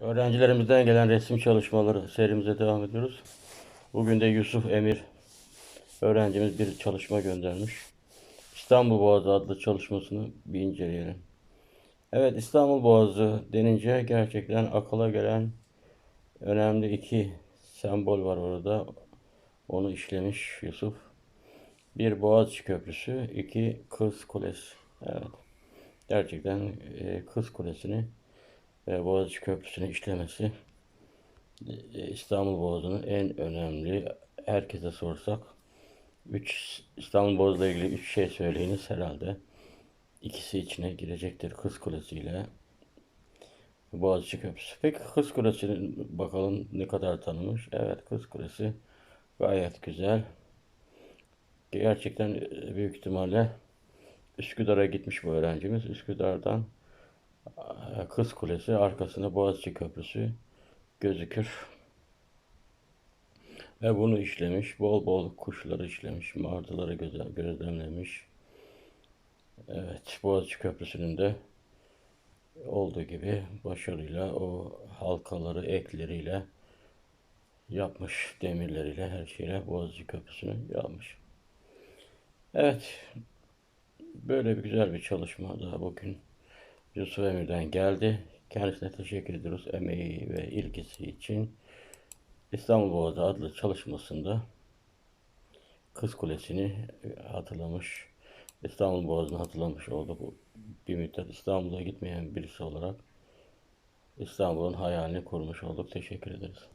Öğrencilerimizden gelen resim çalışmaları serimize devam ediyoruz. Bugün de Yusuf Emir öğrencimiz bir çalışma göndermiş. İstanbul Boğazı adlı çalışmasını bir inceleyelim. Evet İstanbul Boğazı denince gerçekten akıla gelen önemli iki sembol var orada. Onu işlemiş Yusuf. Bir Boğaziçi Köprüsü, iki Kız Kulesi. Evet. Gerçekten e, Kız Kulesi'ni ve Boğaziçi Köprüsü'nü işlemesi e, İstanbul Boğazı'nın en önemli herkese sorsak 3 İstanbul Boğazı'yla ilgili 3 şey söyleyiniz herhalde. İkisi içine girecektir. Kız Kulesi ile Boğaziçi Köprüsü. Peki Kız Kulesi'ni bakalım ne kadar tanımış. Evet Kız Kulesi gayet güzel. Gerçekten e, büyük ihtimalle Üsküdar'a gitmiş bu öğrencimiz. Üsküdar'dan Kız Kulesi, arkasında Boğaziçi Köprüsü gözükür. Ve bunu işlemiş. Bol bol kuşları işlemiş. Martıları gözlemlemiş. Evet, Boğaziçi Köprüsü'nün de olduğu gibi başarıyla o halkaları ekleriyle yapmış. Demirleriyle her şeyle Boğaziçi Köprüsü'nü yapmış. Evet, böyle bir güzel bir çalışma daha bugün Yusuf Emir'den geldi. Kendisine teşekkür ediyoruz emeği ve ilgisi için. İstanbul Boğazı adlı çalışmasında Kız Kulesi'ni hatırlamış. İstanbul Boğazı'nı hatırlamış olduk. Bir müddet İstanbul'a gitmeyen birisi olarak İstanbul'un hayalini kurmuş olduk. Teşekkür ederiz.